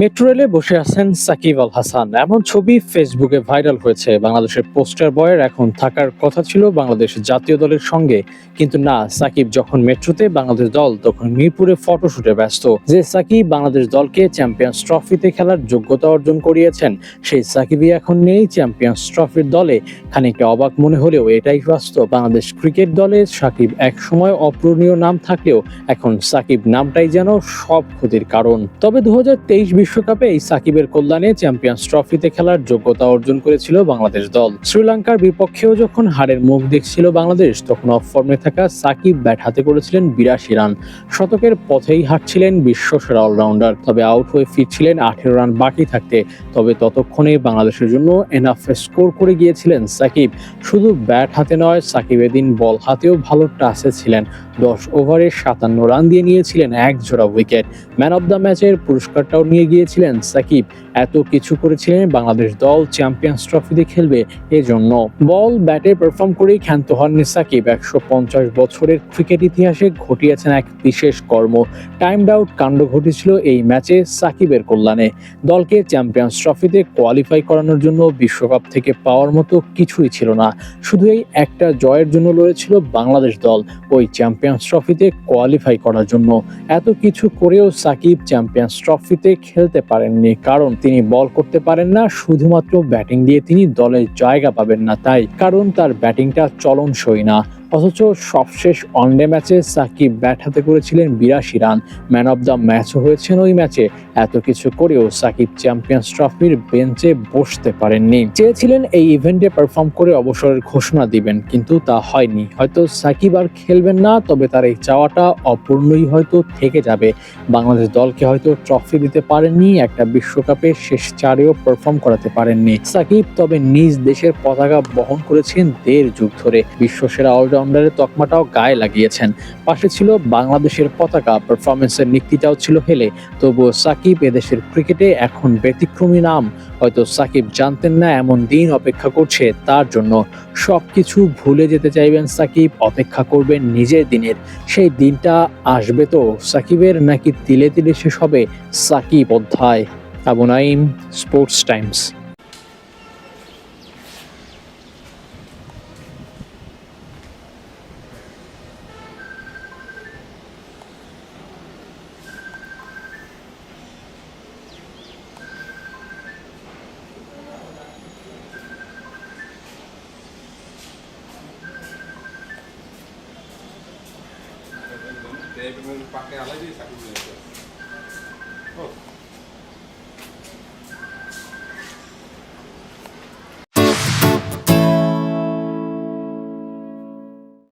Metro রেলে বসে আছেন সাকিব আল হাসান। এমন ছবি ফেসবুকে ভাইরাল হয়েছে। বাংলাদেশের পোস্টার বয়ের এখন থাকার কথা ছিল বাংলাদেশ জাতীয় দলের সঙ্গে। কিন্তু না, সাকিব যখন মেট্রোতে বাংলাদেশ দল, তখন মিরপুরে ফটোশুটে ব্যস্ত। যে সাকিব বাংলাদেশ দলকে চ্যাম্পিয়ন্স ট্রফিতে খেলার যোগ্যতা অর্জন করিয়েছেন, সেই সাকিবই এখন নেই চ্যাম্পিয়ন্স ট্রফির দলে। খানিকটা অবাক মনে হলেও এটাই বাস্তব। বাংলাদেশ ক্রিকেট দলে সাকিব একসময় অপূরণীয় নাম থাকলেও এখন সাকিব নামটাই যেন সব ক্ষতির কারণ। তবে দু হাজার তেইশ বিশ্বকাপে এই সাকিবের কল্যাণে চ্যাম্পিয়ন্স ট্রফিতে খেলার যোগ্যতা অর্জন করেছিল বাংলাদেশ দল। শ্রীলঙ্কার বিপক্ষেও যখন হারের মুখ দেখছিল বাংলাদেশ, তখন অফ ফর্মে থাকা সাকিব ব্যাট হাতে করেছিলেন বিরাশি রান। শতকের পথেই হাঁটছিলেন বিশ্বসেরা অলরাউন্ডার তবে আউট হয়ে ফিরছিলেন আঠেরো রান বাকি থাকতে। তবে ততক্ষণে বাংলাদেশের জন্য এনাফ স্কোর করে গিয়েছিলেন সাকিব। শুধু ব্যাট হাতে নয়, সাকিব এদিন বল হাতেও ভালো টাসে ছিলেন। দশ ওভারে সাতান্ন রান দিয়ে নিয়েছিলেন এক জোড়া উইকেট ম্যান অব দ্য ম্যাচের পুরস্কারটাও নিয়ে গিয়েছিলেন সাকিব। এত কিছু করেছিলেন বাংলাদেশ দল চ্যাম্পিয়ন্স ট্রফিতে খেলবে এজন্য। বল ব্যাটে পারফর্ম করেই ক্ষান্ত হননি সাকিব। একশো পঞ্চাশ বছরের ক্রিকেট ইতিহাসে ঘটিয়েছেন এক বিশেষ কর্ম। টাইমড আউট কাণ্ড ঘটেছিল এই ম্যাচে সাকিবের কল্যাণে। দলকে চ্যাম্পিয়ন্স ট্রফিতে কোয়ালিফাই করানোর জন্য বিশ্বকাপ থেকে পাওয়ার মতো কিছুই ছিল না। শুধু এই একটা জয়ের জন্য লড়েছিল বাংলাদেশ দল ওই চ্যাম্পিয়ন্স ট্রফিতে কোয়ালিফাই করার জন্য। এত কিছু করেও সাকিব চ্যাম্পিয়ন্স ট্রফিতে খেলতে পারেননি, কারণ তিনি বল করতে পারেন না, শুধুমাত্র ব্যাটিং দিয়ে তিনি দলের জায়গা পাবেন না তাই, কারণ তার ব্যাটিংটা চলনসই না। অথচ সবশেষ ওয়ানডে ম্যাচে সাকিব ব্যাট হাতে করেছিলেন বিরাশি রান। ম্যান অব দ্য ম্যাচও হয়েছেন ওই ম্যাচে এত কিছু করেও সাকিব চ্যাম্পিয়ন্স ট্রফির বেঞ্চে বসতে পারেননি। চেয়েছিলেন এই ইভেন্টে পারফর্ম করে অবসরের ঘোষণা দিবেন, কিন্তু তা হয়নি। হয়তো সাকিব আর খেলবেন না, তবে তার এই চাওয়াটা অপূর্ণই হয়তো থেকে যাবে। বাংলাদেশ দলকে হয়তো ট্রফি দিতে পারেননি, একটা বিশ্বকাপে শেষ চারেও পারফর্ম করাতে পারেননি। সাকিব তবে নিজ দেশের পতাকা বহন করেছেন দেড় যুগ ধরে। বিশ্বসেরা অলরাউন্ডারের তকমাটাও গায়ে লাগিয়েছেন। পাশে ছিল বাংলাদেশের পতাকা পারফরমেন্সের নিক্তিটাও ছিল হেলে। তবুও সাকিব এদেশের ক্রিকেটে এখন ব্যতিক্রমী নাম। হয়তো সাকিব জানতেন না এমন দিন অপেক্ষা করছে তার জন্য। সব কিছু ভুলে যেতে চাইবেন সাকিব, অপেক্ষা করবেন নিজের দিনের। সেই দিনটা আসবে তো সাকিবের নাকি তিলে তিলে শেষ হবে? সাকিব অধ্যায়, Abu Naim sports times Saya belum pakai alat jadi satu menit. Oh.